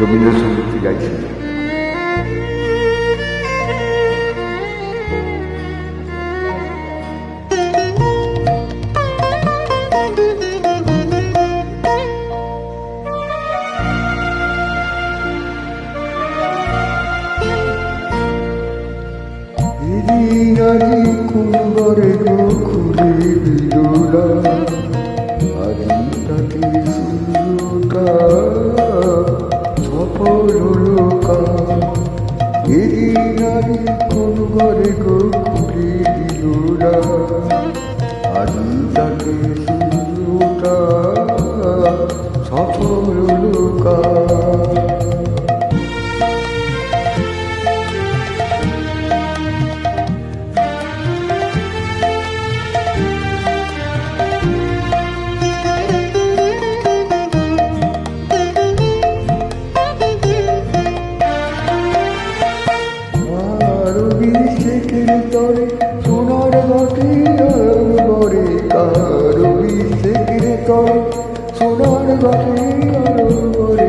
রবীন্দ্রসঙ্গীতটি গাইছেন গো খুলে দিলোরা আজি তাকে বিশেষের তরে সোনার ঘটে বরে তার বিশেষের তরে সোনার ঘটে বরে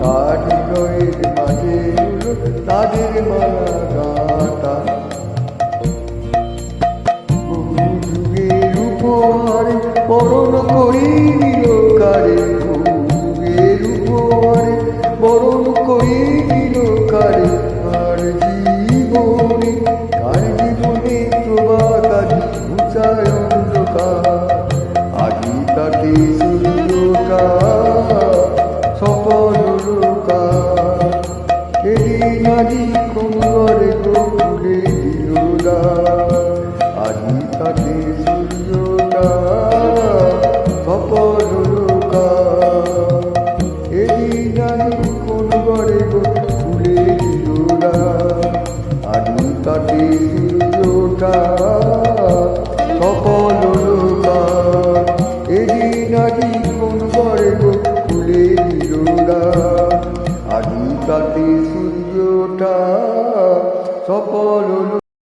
কারিগরের মাঝে তাদের মালা গাঁথা বহু যুগের উপহারে বরণ করিল কারে, বহু যুগের উপহারে বরণ করিল কারে। আর জীবনে, কার জীবনে প্রভাত উঁচায় অন্ধকার আজি তাকে সূর্যটা খুলে দিল না আজি তাকে সূর্যটা সফল লোকা এদিন আজি কোন ঘরে গো আজি তাকে সূর্যটা সফল লোকা এদিন আজি কোন ঘরে গো খুলে দিল আজি তাকে Sopolulu